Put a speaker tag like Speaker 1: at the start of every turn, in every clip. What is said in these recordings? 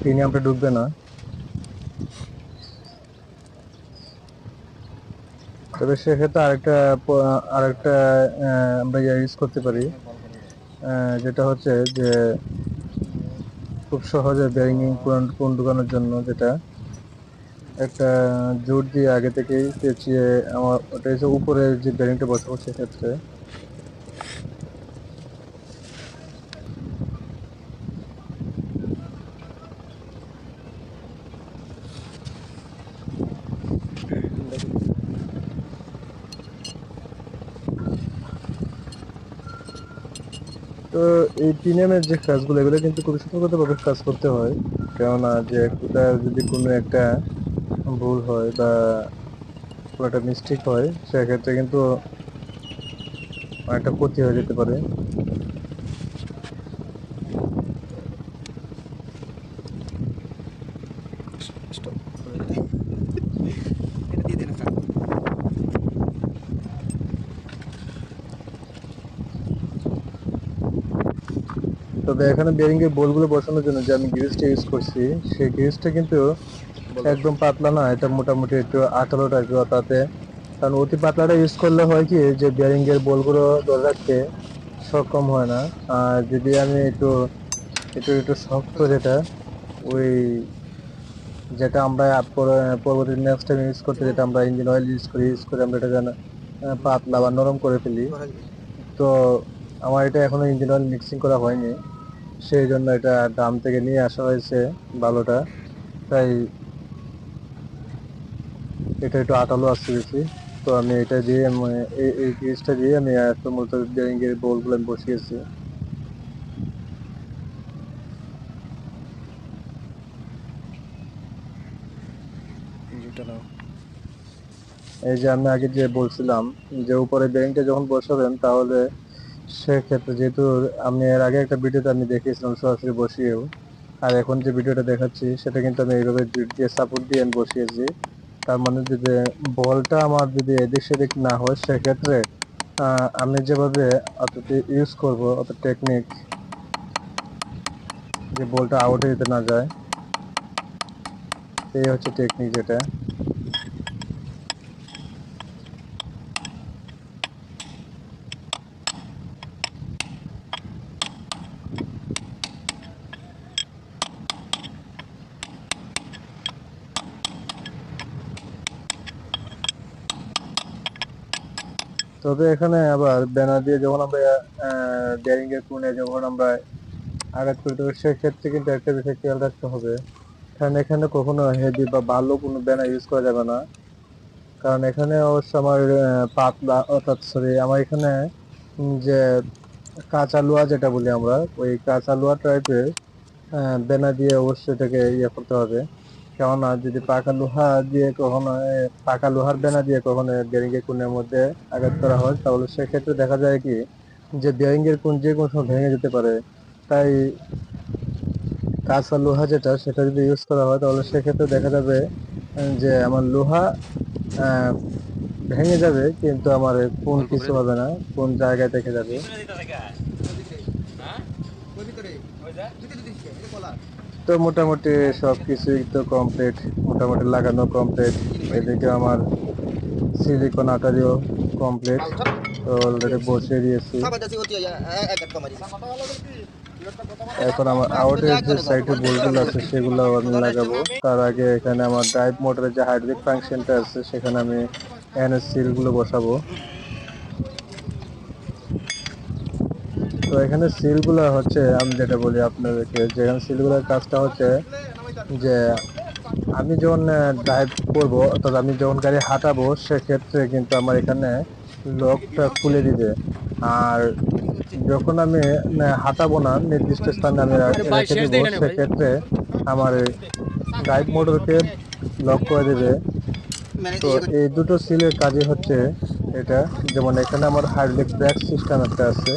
Speaker 1: প্রিমিয়ামটা ঢুকবে না। তবে সেক্ষেত্রে আরেকটা আরেকটা আমরা ইউজ করতে পারি। যেটা হচ্ছে যে খুব সহজে ব্যারিং কোন ঢুকানোর জন্য যেটা। একটা জোর দিয়ে আগে থেকেই পেঁচিয়ে আমার, ওটা হচ্ছে উপরে যে ব্যারিংটা বসাবো সেক্ষেত্রে। তো এই প্রিমিয়ামের যে কাজগুলো, এগুলো কিন্তু খুব সতর্কতাভাবে কাজ করতে হয়। কেননা যে একটা যদি কোনো একটা ভুল হয় বা কোনো একটা মিস্টেক হয়, সেক্ষেত্রে কিন্তু অনেকটা ক্ষতি হয়ে যেতে পারে। তবে এখানে বেরিং এর বোলগুলো বসানোর জন্য যে আমি গ্রিজটা ইউজ করছি সেই গ্রিজটা কিন্তু একদম পাতলা না এটা মোটামুটি একটু আঠালো টাইপের তাতে। কারণ অতি পাতলাটা ইউজ করলে হয় কি যে বেরিং এর বোলগুলো ধরে রাখতে সক্ষম হয় না। আর যদি আমি একটু একটু একটু শক্ত যেটা ওই যেটা আমরা পরবর্তী নেক্সট টাইম ইউজ করতে যেটা আমরা ইঞ্জিন অয়েল ইউজ করি ইউজ করে আমরা এটা যেন পাতলা বা নরম করে ফেলি। তো আমার এটা এখনও ইঞ্জিন অয়েল মিক্সিং করা হয়নি। সেই জন্য এটা দাম থেকে নিয়ে আসা হয়েছে ভালোটা তাই এটা একটু আটালো আসছে বেশি তো আমি এটা দিয়ে এই জিনিসটা দিয়ে আমি একটা মূলত এর বোলগুলো আমি বসিয়েছি। এই যে আমি আগে যে বলছিলাম যে উপরে বেরিংটা যখন বসাবেন তাহলে সেক্ষেত্রে যেহেতু আমি এর আগে একটা ভিডিওতে আমি দেখিয়েছিলাম সরাসরি বসিয়েও, আর এখন যে ভিডিওটা দেখাচ্ছি, সেটা কিন্তু আমি এইভাবে দিয়ে সাপোর্ট দিয়ে আমি বসিয়েছি। তার মানে যদি বলটা আমার যদি এদিক সেদিক না হয়, সেক্ষেত্রে আমি যেভাবে অত ইউজ করব অত টেকনিক যে বলটা আউটে যেতে না যায়, এই হচ্ছে টেকনিক যেটা। তবে এখানে আবার ব্যানার দিয়ে যখন আমরা ডেয়ারিং এর কোণে যখন আমরা আঘাত করি, তবে সেক্ষেত্রে কিন্তু একটা বিষয় খেয়াল রাখতে হবে। কারণ এখানে কখনো হেভি বা ভালো কোনো ব্যানার ইউজ করা যাবে না। কারণ এখানে অবশ্য আমার পাতলা অর্থাৎ সরি আমার এখানে যে কাঁচা লোহা যেটা বলি আমরা, ওই কাঁচা লোহা টাইপের বেনা দিয়ে অবশ্যই এটাকে ইয়ে করতে হবে। কেননা যদি পাকা লোহা দিয়ে কখনো পাকা লোহার বেনা দিয়ে কখনো বেরিং এর কোণের মধ্যে আঘাত করা হয় তাহলে সেক্ষেত্রে দেখা যায় কি যে এর কোণ যে কোনো সময় ভেঙে যেতে পারে। তাই কাঁচা লোহা যেটা সেটা যদি ইউজ করা হয় তাহলে সেক্ষেত্রে দেখা যাবে যে আমার লোহা আহ, ভেঙে যাবে কিন্তু আমার কোন কিছু হবে না কোন জায়গায় থেকে যাবে
Speaker 2: ওই ভিতরে দুটো দুটো এটা কলা
Speaker 1: তো মোটামুটি সব কিছুই তো কমপ্লিট মোটামুটি লাগানো কমপ্লিট এদিকে আমার সিলিকন আটারিও কমপ্লিট তো অলরেডি বসিয়ে দিয়েছি। এখন আমার আউটের যে সাইডে বোল্টগুলো আছে সেগুলো আমি লাগাবো। তার আগে এখানে আমার ড্রাইভ মোটরের যে হাইড্রিক ফাংশনটা আছে, সেখানে আমি এনএস সিলগুলো বসাবো। তো এখানে সিলগুলো হচ্ছে আমি যেটা বলি আপনাদেরকে যেখানে সিলগুলোর কাজটা হচ্ছে যে আমি যখন ড্রাইভ করব অর্থাৎ আমি যখন গাড়ি হাঁটাবো সেক্ষেত্রে কিন্তু আমার এখানে লকটা খুলে দিবে। আর যখন আমি হাঁটাবো না নির্দিষ্ট স্থানে আমি রেখে দিব সেক্ষেত্রে আমার ড্রাইভ মোটরকে লক করে দেবে। তো এই দুটো সিলের কাজই হচ্ছে এটা। যেমন এখানে আমার হাইড্রোলিক ব্রেক সিস্টেম একটা আছে।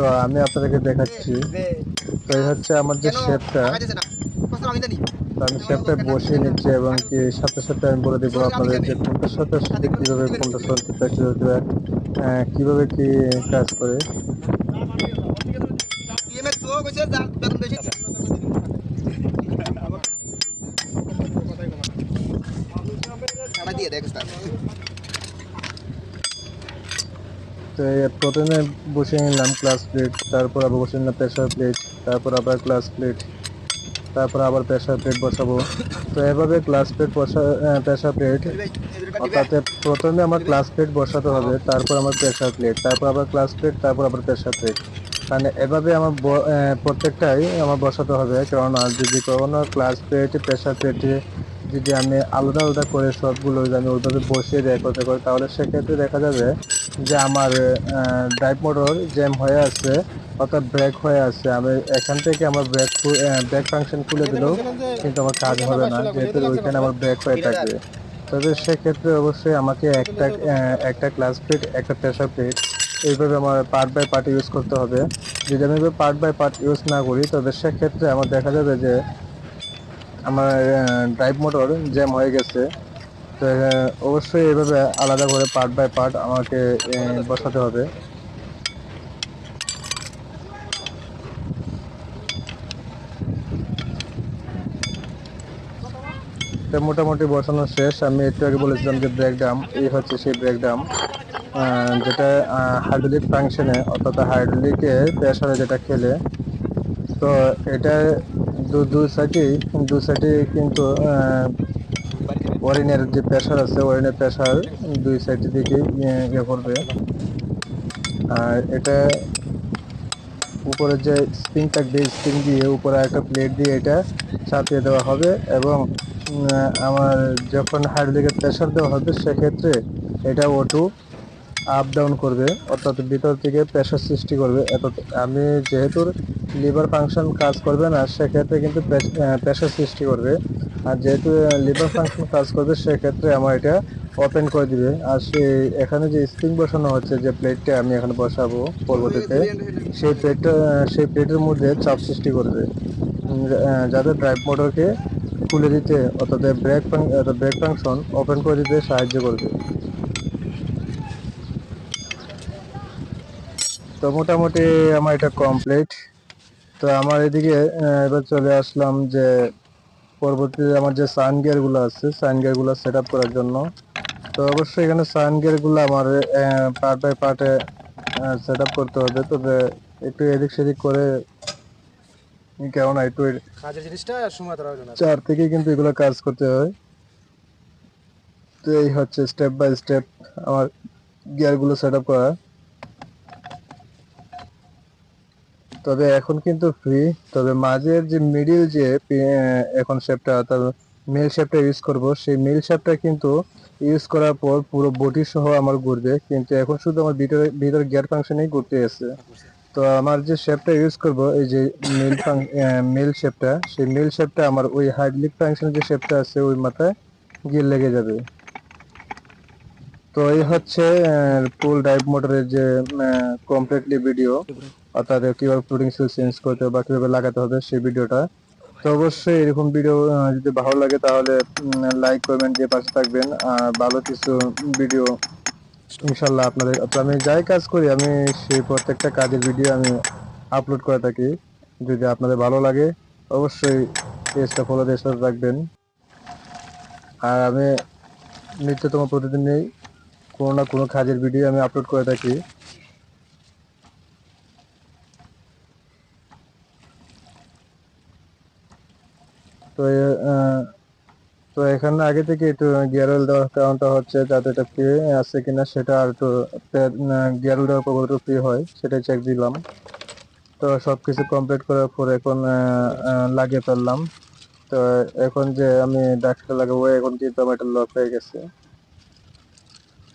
Speaker 1: তো আমি আপনাদেরকে দেখাচ্ছি। তো এই হচ্ছে আমার যে শেপটা। তো আমি শেপটা বসিয়ে নিচ্ছি এবং কি সাথে সাথে আমি বলে দেবো আপনাদের যে কোনটা সাথে সাথে কীভাবে কোনটা সত্যতা কীভাবে কীভাবে কি কাজ করে।
Speaker 2: দেখ
Speaker 1: প্রথমে বসিয়ে নিলাম ক্লাস প্লেট তারপর আবার বসিয়ে নিলাম প্রেশার প্লেট তারপর আবার ক্লাস প্লেট তারপর আবার প্রেশার প্লেট বসাবো। তো এভাবে ক্লাস প্লেট বসা প্রেশার প্লেট অর্থাৎ প্রথমে আমার ক্লাস প্লেট বসাতে হবে, তারপর আমার প্রেশার প্লেট তারপর আবার ক্লাস প্লেট তারপর আবার প্রেশার প্লেট মানে এভাবে আমার প্রত্যেকটাই আমার বসাতে হবে কেননা যদি কোনো ক্লাস প্লেট প্রেশার প্লেটে যদি আমি আলাদা আলাদা করে সবগুলো যদি আমি ওইভাবে বসিয়ে দেয় করতে করি তাহলে সেক্ষেত্রে দেখা যাবে যে আমার ড্রাইভ মোটর জ্যাম হয়ে আছে অর্থাৎ ব্রেক হয়ে আছে। আমি এখান থেকে আমার ব্রেক ব্রেক ফাংশন খুলে দিলেও কিন্তু আমার কাজ হবে না যেহেতু ওইখানে আমার ব্রেক হয়ে থাকবে তবে সেক্ষেত্রে অবশ্যই আমাকে একটা একটা ক্লাস প্লেট একটা প্রেশার প্লেট এইভাবে আমার পার্ট বাই পার্ট ইউজ করতে হবে। যদি আমি পার্ট বাই পার্ট ইউজ না করি তবে সেক্ষেত্রে আমার দেখা যাবে যে আমার ড্রাইভ মোটর জ্যাম হয়ে গেছে। তো অবশ্যই এভাবে আলাদা করে পার্ট বাই পার্ট আমাকে বসাতে হবে। তো, মোটামুটি বসানো শেষ। আমি একটু আগে বলেছিলাম যে ব্রেক ডাম এই হচ্ছে সেই ব্রেক ডাম যেটা হাইড্রোলিক ফাংশনে অর্থাৎ হাইড্রোলিকে প্রেশারে যেটা খেলে। তো, এটা দু সাইডেই দু সাইডে কিন্তু ওয়ারিনের যে প্রেশার আছে ওয়ারিনের প্রেশার দুই সাইড থেকে ইয়ে করবে। আর এটা উপরে যে স্প্রিং থাকবে স্প্রিং দিয়ে উপরে একটা প্লেট দিয়ে এটা চাপিয়ে দেওয়া হবে এবং আমার যখন হাইড্রোলিকের প্রেশার দেওয়া হবে, সেক্ষেত্রে এটা ওটু আপ ডাউন করবে, অর্থাৎ ভিতর থেকে প্রেশার সৃষ্টি করবে। এত, আমি যেহেতু লিভার ফাংশন কাজ করবে না, সেক্ষেত্রে কিন্তু প্রেশার সৃষ্টি করবে। আর যেহেতু লিভার ফাংশন কাজ করবে, সেক্ষেত্রে আমার এটা ওপেন করে দিবে। আর সেই এখানে যে স্প্রিং বসানো হচ্ছে, যে প্লেটটা আমি এখানে বসাবো পরবর্তীতে, সেই প্লেটটা সেই প্লেটের মধ্যে চাপ সৃষ্টি করবে। যাতে ড্রাইভ মোটরকে খুলে দিতে, অর্থাৎ ব্রেক ফাং ব্রেক ফাংশন ওপেন করে দিতে সাহায্য করবে। তো মোটামুটি আমার এটা কমপ্লিট তো আমার এদিকে এবার চলে আসলাম যে পরবর্তীতে আমার যে সান গিয়ারগুলো আছে সান গিয়ারগুলো সেট আপ করার জন্য। তো অবশ্যই এখানে সান গিয়ারগুলো আমার পার্ট বাই পার্টে সেট আপ করতে হবে। তবে একটু এদিক সেদিক করে কেননা একটু
Speaker 3: কাজের জিনিসটা সময়
Speaker 1: চার থেকে কিন্তু এগুলো কাজ করতে হয়। তো এই হচ্ছে স্টেপ বাই স্টেপ আমার গিয়ারগুলো সেট আপ করা। তবে এখন কিন্তু ফ্রি তবে মাঝের যে মিডিল যে এখন শেপটা অর্থাৎ মিল শেপটা ইউজ করব, সেই মিল শেপটা কিন্তু ইউজ করার পর পুরো বডি সহ আমার ঘুরবে, কিন্তু এখন শুধু আমার ভিতরে ভিতরে গিয়ার ফাংশনেই ঘুরতে আছে। তো আমার যে শেপটা ইউজ করব, এই যে মিল মিল শেপটা সেই মিল শেপটা আমার ওই হাইড্রোলিক ফাংশনের যে শেপটা আছে, ওই মাথায় গিয়ে লেগে যাবে। তো এই হচ্ছে ফুল ড্রাইভ মোটরের যে কমপ্লিটলি ভিডিও অর্থাৎ কীভাবে ফ্লোটিং সুইচ চেঞ্জ করতে হবে বা কীভাবে লাগাতে হবে সেই ভিডিওটা তো অবশ্যই এরকম ভিডিও যদি ভালো লাগে তাহলে লাইক করবেন দিয়ে পাশে থাকবেন। আর ভালো কিছু ভিডিও ইনশাল্লাহ আপনাদের আমি যাই কাজ করি, আমি সেই প্রত্যেকটা কাজের ভিডিও আমি আপলোড করে থাকি। যদি আপনাদের ভালো লাগে, অবশ্যই পেজটা ফলো দিয়ে সাথে রাখবেন আর আমি নিত্যতম প্রতিদিনই কোনো না কোনো কাজের ভিডিও আমি আপলোড করে থাকি। তো তো এখানে আগে থেকে একটু গিয়ার অয়েল দেওয়ার কারণটা হচ্ছে যাতে এটা ফ্রি আছে কিনা সেটা আর একটু গিয়ার অয়েল দেওয়ার পর ফ্রি হয় সেটাই চেক দিলাম। তো সব কিছু কমপ্লিট করার পর এখন লাগিয়ে ফেললাম। তো এখন যে আমি ডাক্তার লাগাবো, এখন কিন্তু আমার এটা লক হয়ে গেছে।